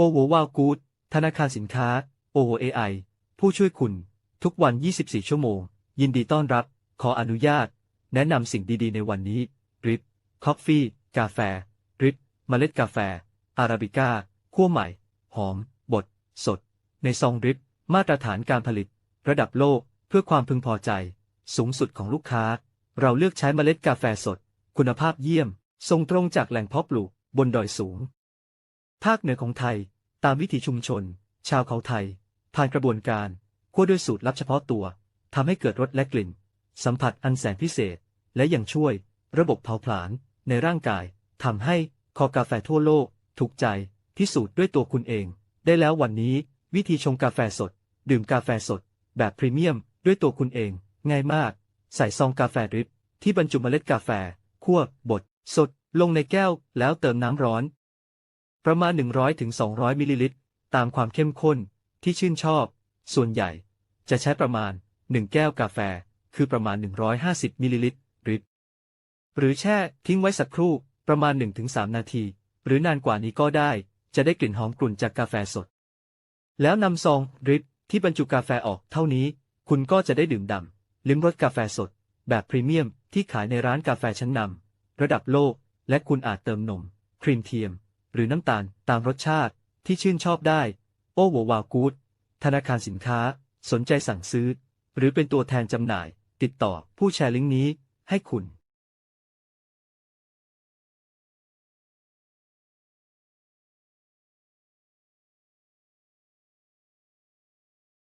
โอโววาวกูดธนาคารสินค้า OOAI ผู้ช่วยคุณ ทุกวัน 24 ชั่วโมง ยินดีต้อนรับ ขออนุญาต แนะนำสิ่งดีๆ ในวันนี้ดริปคอฟฟี่ กาแฟดริปเมล็ดกาแฟ อาราบิก้าคั่วใหม่ หอม บด สด ในซองดริปมาตรฐานการผลิต ระดับโลกเพื่อความพึงพอใจ สูงสุดของลูกค้า เราเลือกใช้เมล็ดกาแฟสด คุณภาพเยี่ยมส่งตรงจากแหล่งเพาะปลูกบนดอยสูง ภาคเหนือของไทย ตามวิถีชุมชน ชาวเขาไทย ผ่านกระบวนการคั่วด้วยสูตรลับเฉพาะตัวทำให้เกิดรสและกลิ่น สัมผัสอันแสนพิเศษ และยังช่วย ระบบเผาผลาญในร่างกายทำให้คอกาแฟทั่วโลก ถูกใจพิสูจน์ด้วยตัวคุณเอง ได้แล้ววันนี้ วิธีชงกาแฟสด ดื่มกาแฟสด แบบพรีเมียม ด้วยตัวคุณเอง ง่ายมาก ใส่ซองกาแฟดริปที่บรรจุเมล็ดกาแฟคั่วบด สด ลงในแก้ว แล้วเติมน้ำร้อน ประมาณ 100ถึง200 มิลลิลิตร ตามความเข้มข้นที่ชื่นชอบ ส่วนใหญ่ จะใช้ประมาณ 1 แก้วกาแฟ คือประมาณ 150 มิลลิลิตรดริปหรือแช่ทิ้งไว้สักครู่ประมาณ 1-3 นาที หรือนานกว่านี้ก็ได้ จะได้กลิ่นหอมกลุ่นจากกาแฟสด แล้วนำซองดริปที่บรรจุกาแฟออกเท่านี้ คุณก็จะได้ดื่มด่ำลิ้มรสกาแฟสด แบบพรีเมียมที่ขายในร้านกาแฟชั้นนำระดับโลก และคุณอาจเติมนม ครีมเทียม หรือน้ำตาลตามรสชาติที่ชื่นชอบได้ โอโววากูดธนาคารสินค้า สนใจสั่งซื้อ หรือเป็นตัวแทนจำหน่าย ติดต่อผู้แชร์ลิงก์นี้ให้คุณ